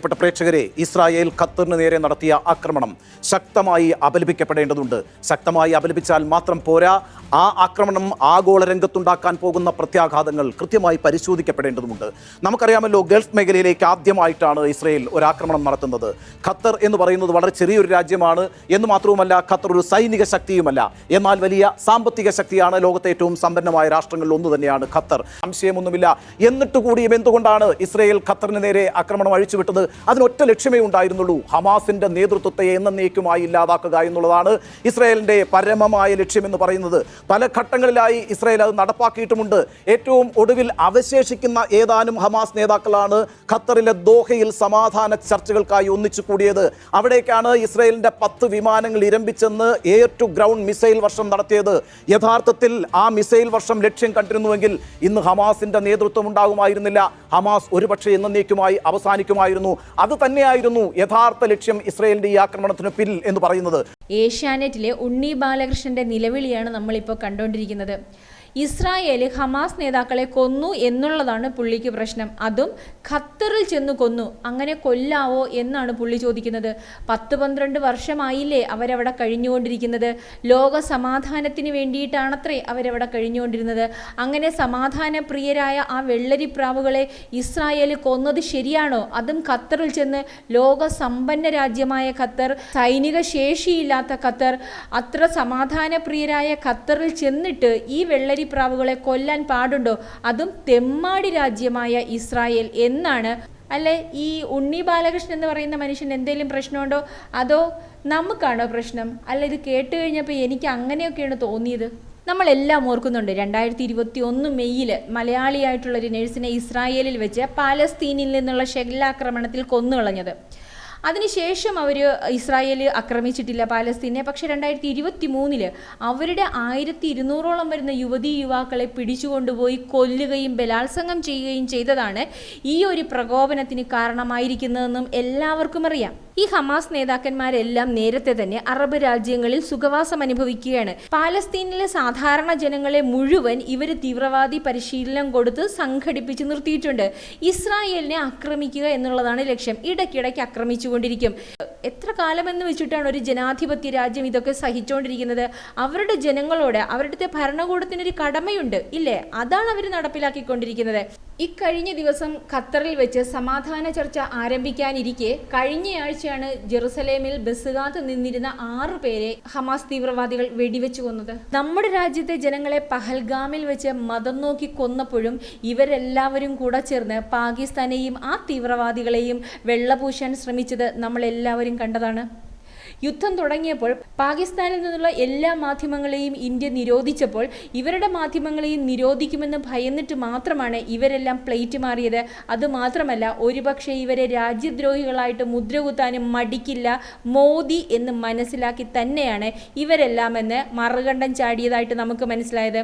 പ്രിയപ്പെട്ട പ്രേക്ഷകരെ ഇസ്രായേൽ ഖത്തറിന് നേരെ നടത്തിയ ആക്രമണം ശക്തമായി അപലപിക്കപ്പെടേണ്ടതുണ്ട്. ശക്തമായി അപലപിച്ചാൽ മാത്രം പോരാ ആ ആക്രമണം ആഗോള രംഗത്തുണ്ടാക്കാൻ പോകുന്ന പ്രത്യാഘാതങ്ങൾ കൃത്യമായി പരിശോധിക്കപ്പെടേണ്ടതുണ്ട്. നമുക്കറിയാമല്ലോ ഗൾഫ് മേഖലയിലേക്ക് ആദ്യമായിട്ടാണ് ഇസ്രയേൽ ഒരു ആക്രമണം നടത്തുന്നത്. ഖത്തർ എന്ന് പറയുന്നത് വളരെ ചെറിയൊരു രാജ്യമാണ്. എന്ന് മാത്രവുമല്ല ഖത്തർ ഒരു സൈനിക ശക്തിയുമല്ല. എന്നാൽ വലിയ സാമ്പത്തിക ശക്തിയാണ് ലോകത്തെ ഏറ്റവും സമ്പന്നമായ രാഷ്ട്രങ്ങളിൽ ഒന്ന് തന്നെയാണ് ഖത്തർ. സംശയമൊന്നുമില്ല. എന്നിട്ട് കൂടിയും എന്തുകൊണ്ടാണ് ഇസ്രയേൽ ഖത്തറിന് നേരെ ആക്രമണം അഴിച്ചുവിട്ടത്? അതിനൊറ്റ ലക്ഷ്യമേ ഉണ്ടായിരുന്നുള്ളൂ. ഹമാസിന്റെ നേതൃത്വത്തെ എന്നേക്കുമായി ഇല്ലാതാക്കുക എന്നുള്ളതാണ് ഇസ്രയേലിന്റെ പരമമായ ലക്ഷ്യമെന്ന് പറയുന്നത്. പല ഘട്ടങ്ങളിലായി ഇസ്രയേൽ അത് നടപ്പാക്കിയിട്ടുമുണ്ട്. ഏറ്റവും ഒടുവിൽ അവശേഷിക്കുന്ന ഏതാനും ഹമാസ് നേതാക്കളാണ് ഖത്തറിലെ ദോഹയിൽ സമാധാന ചർച്ചകൾക്കായി ഒന്നിച്ചു കൂടിയത്. അവിടേക്കാണ് ഇസ്രയേലിന്റെ പത്ത് വിമാനങ്ങൾ ഇരമ്പിച്ചെന്ന് എയർ ടു ഗ്രൗണ്ട് മിസൈൽ വർഷം നടത്തിയത്. യഥാർത്ഥത്തിൽ ആ മിസൈൽ വർഷം ലക്ഷ്യം കണ്ടിരുന്നുവെങ്കിൽ ഇന്ന് ഹമാസിന്റെ നേതൃത്വം ഉണ്ടാകുമായിരുന്നില്ല. ഹമാസ് ഒരുപക്ഷെ എന്നേക്കുമായി അവസാനിക്കുമായിരുന്നു. അത് തന്നെയായിരുന്നു യഥാർത്ഥ ലക്ഷ്യം ഇസ്രയേലിന്റെ ഈ ആക്രമണത്തിന് പിന്നിൽ എന്ന് പറയുന്നത്. ഏഷ്യാനെറ്റിലെ ഉണ്ണി ബാലകൃഷ്ണന്റെ നിലവിളിയാണ് നമ്മളിപ്പോൾ കണ്ടുകൊണ്ടിരിക്കുന്നത് ഇസ്രായേൽ ഹമാസ് നേതാക്കളെ കൊന്നു എന്നുള്ളതാണ് പുള്ളിക്ക് പ്രശ്നം. അതും ഖത്തറിൽ ചെന്ന് കൊന്നു. അങ്ങനെ കൊല്ലാവോ എന്നാണ് പുള്ളി ചോദിക്കുന്നത്. പത്ത് പന്ത്രണ്ട് വർഷമായില്ലേ അവരവിടെ കഴിഞ്ഞുകൊണ്ടിരിക്കുന്നത്. ലോക സമാധാനത്തിന് വേണ്ടിയിട്ടാണത്രേ അവരവിടെ കഴിഞ്ഞുകൊണ്ടിരുന്നത്. അങ്ങനെ സമാധാന പ്രിയരായ ആ വെള്ളരിപ്രാവുകളെ ഇസ്രായേൽ കൊന്നത് ശരിയാണോ? അതും ഖത്തറിൽ ചെന്ന് ലോക സമ്പന്ന രാജ്യമായ ഖത്തർ സൈനിക ശേഷിയില്ലാത്ത ഖത്തർ അത്ര സമാധാന പ്രിയരായ ഖത്തറിൽ ചെന്നിട്ട് ഈ വെള്ളരിപ്രാവുകളെ കൊല്ലാൻ പാടുണ്ടോ? അതും തെമ്മാടി രാജ്യമായ ഇസ്രായേൽ എന്നാണ്. അല്ലെ? ഈ ഉണ്ണി ബാലകൃഷ്ണൻ എന്ന് പറയുന്ന മനുഷ്യൻ എന്തെങ്കിലും പ്രശ്നമുണ്ടോ? അതോ നമുക്കാണോ പ്രശ്നം? അല്ല? ഇത് കേട്ട് കഴിഞ്ഞപ്പോൾ എനിക്ക് അങ്ങനെയൊക്കെയാണ് തോന്നിയത്. നമ്മളെല്ലാം ഓർക്കുന്നുണ്ട് രണ്ടായിരത്തി ഇരുപത്തി ഒന്ന് മെയ്യിൽ മലയാളിയായിട്ടുള്ള ഒരു നഴ്സിനെ ഇസ്രായേലിൽ വെച്ച് പാലസ്തീനിൽ നിന്നുള്ള ഷെല്ലാക്രമണത്തിൽ കൊന്നുകളഞ്ഞത്. അതിനുശേഷം അവർ ഇസ്രായേൽ ആക്രമിച്ചിട്ടില്ല പാലസ്തീനെ. പക്ഷെ രണ്ടായിരത്തി ഇരുപത്തി മൂന്നിൽ അവരുടെ ആയിരത്തി ഇരുന്നൂറോളം വരുന്ന യുവതീ യുവാക്കളെ പിടിച്ചുകൊണ്ടുപോയി കൊല്ലുകയും ബലാത്സംഗം ചെയ്യുകയും ചെയ്തതാണ് ഈ ഒരു പ്രകോപനത്തിന് കാരണമായിരിക്കുന്നതെന്നും എല്ലാവർക്കും അറിയാം. ഈ ഹമാസ് നേതാക്കന്മാരെല്ലാം നേരത്തെ തന്നെ അറബ് രാജ്യങ്ങളിൽ സുഖവാസം അനുഭവിക്കുകയാണ്. പാലസ്തീനിലെ സാധാരണ ജനങ്ങളെ മുഴുവൻ ഇവർ തീവ്രവാദി പരിശീലനം കൊടുത്ത് സംഘടിപ്പിച്ച് നിർത്തിയിട്ടുണ്ട്. ഇസ്രായേലിനെ ആക്രമിക്കുക എന്നുള്ളതാണ് ലക്ഷ്യം. ഇടയ്ക്കിടയ്ക്ക് ആക്രമിച്ചുകൊണ്ടിരിക്കും. എത്ര കാലമെന്ന് വെച്ചിട്ടാണ് ഒരു ജനാധിപത്യ രാജ്യം ഇതൊക്കെ സഹിച്ചുകൊണ്ടിരിക്കുന്നത് അവരുടെ ജനങ്ങളോട് അവരുടെ ഭരണകൂടത്തിനൊരു കടമയുണ്ട് ഇല്ലേ? അതാണ് അവർ നടപ്പിലാക്കിക്കൊണ്ടിരിക്കുന്നത്. ഇക്കഴിഞ്ഞ ദിവസം ഖത്തറിൽ വെച്ച് സമാധാന ചർച്ച ആരംഭിക്കാനിരിക്കെ കഴിഞ്ഞയാഴ്ചയാണ് ജെറുസലേമിൽ ബസ്സുകാത്ത് നിന്നിരുന്ന ആറു പേരെ ഹമാസ് തീവ്രവാദികൾ വെടിവെച്ചു കൊന്നത്. നമ്മുടെ രാജ്യത്തെ ജനങ്ങളെ പഹൽഗാമിൽ വെച്ച് മതം നോക്കി കൊന്നപ്പോഴും ഇവരെല്ലാവരും കൂടെ ചേർന്ന് പാകിസ്ഥാനെയും ആ തീവ്രവാദികളെയും വെള്ളപൂശാൻ ശ്രമിച്ചത് നമ്മളെല്ലാവരും കണ്ടതാണ്. യുദ്ധം തുടങ്ങിയപ്പോൾ പാകിസ്ഥാനിൽ നിന്നുള്ള എല്ലാ മാധ്യമങ്ങളെയും ഇന്ത്യ നിരോധിച്ചപ്പോൾ ഇവരുടെ മാധ്യമങ്ങളെയും നിരോധിക്കുമെന്ന് ഭയന്നിട്ട് മാത്രമാണ് ഇവരെല്ലാം പ്ലേറ്റ് മാറിയത്. അതുമാത്രമല്ല ഒരുപക്ഷെ ഇവരെ രാജ്യദ്രോഹികളായിട്ട് മുദ്രകുത്താനും മടിക്കില്ല മോദി എന്ന് മനസ്സിലാക്കി തന്നെയാണ് ഇവരെല്ലാം എന്ന് മറുകണ്ഠം ചാടിയതായിട്ട് നമുക്ക് മനസ്സിലായത്.